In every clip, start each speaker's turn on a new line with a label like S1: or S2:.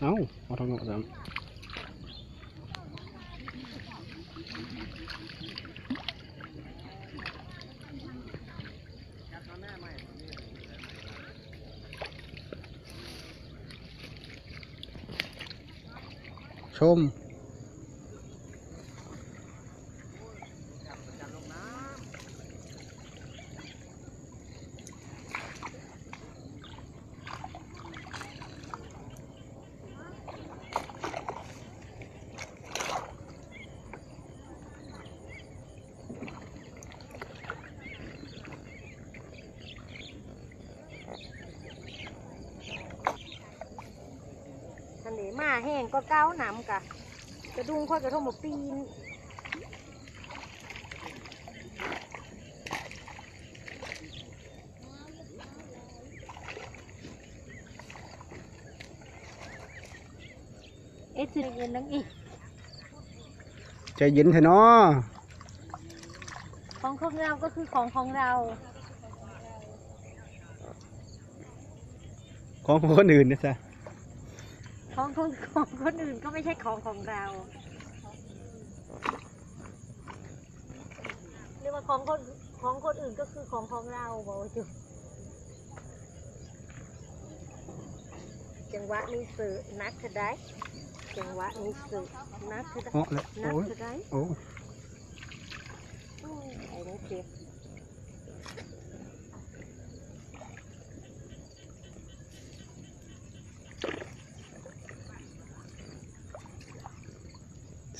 S1: เอ้าเอาทางโน้นซ้ำชม
S2: ทะเลมาแห้งก็ก้าวหนำกะกระดุงค่อยกระทงมาปีนเอ๊ะจะเย็นนังอีก
S1: ใจเย็นเถอะเนาะ
S2: ของของเราก็คือของของเรา
S1: ของคนอื่นนะจ๊ะ
S2: ของของของคนอื่นก็ไม่ใช่ของของเรา เรียกว่าของคนของคนอื่นก็คือของของเราบอกว่าจุจังหวะนี้สื่อนักจะได้จังหวะนี้สื่อนักจะได้
S1: อ๋อแล้ว
S2: นัก
S1: โอ้ย
S2: จะได้
S1: โอ้
S2: อืมไอ้นี่เจ็บ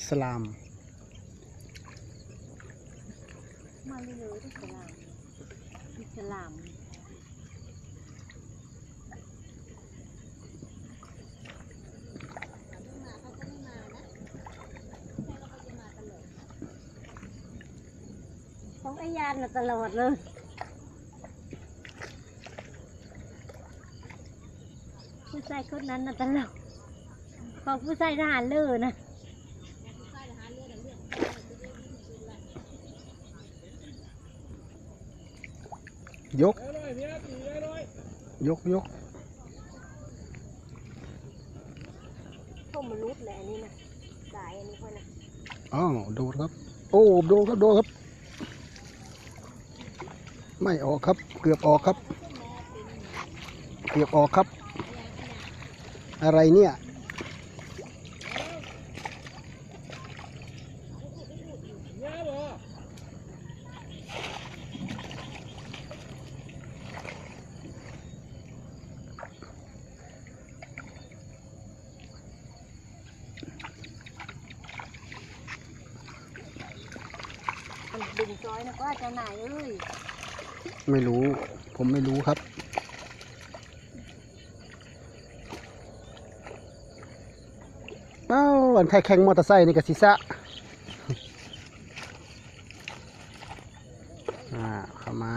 S1: สลาม
S2: มาเลยเลยที่สลามที่สลามของไอ้ยานน่ะตลอดเลยผู้ชายคนนั้นน่ะตลอดของผู้ชายทหารเลือนะ
S1: ยก ยกยก
S2: พวกมนุษย์แหละอันนี้นะสายอันนี้ค่อยนะ
S1: อ้าวโดนครับ โอ้โดนครับโดนครับ ไม่ออกครับ เกือบออกครับ เกือบออกครับ อะไรเนี่ย
S2: ดึงจอยนะก็เจ้านายเอ้ย
S1: ไม่รู้ ผมไม่รู้ครับ เอ้าวันใครแข่งมอเตอร์ไซค์นี่กับซิซะอ่าเข้ามา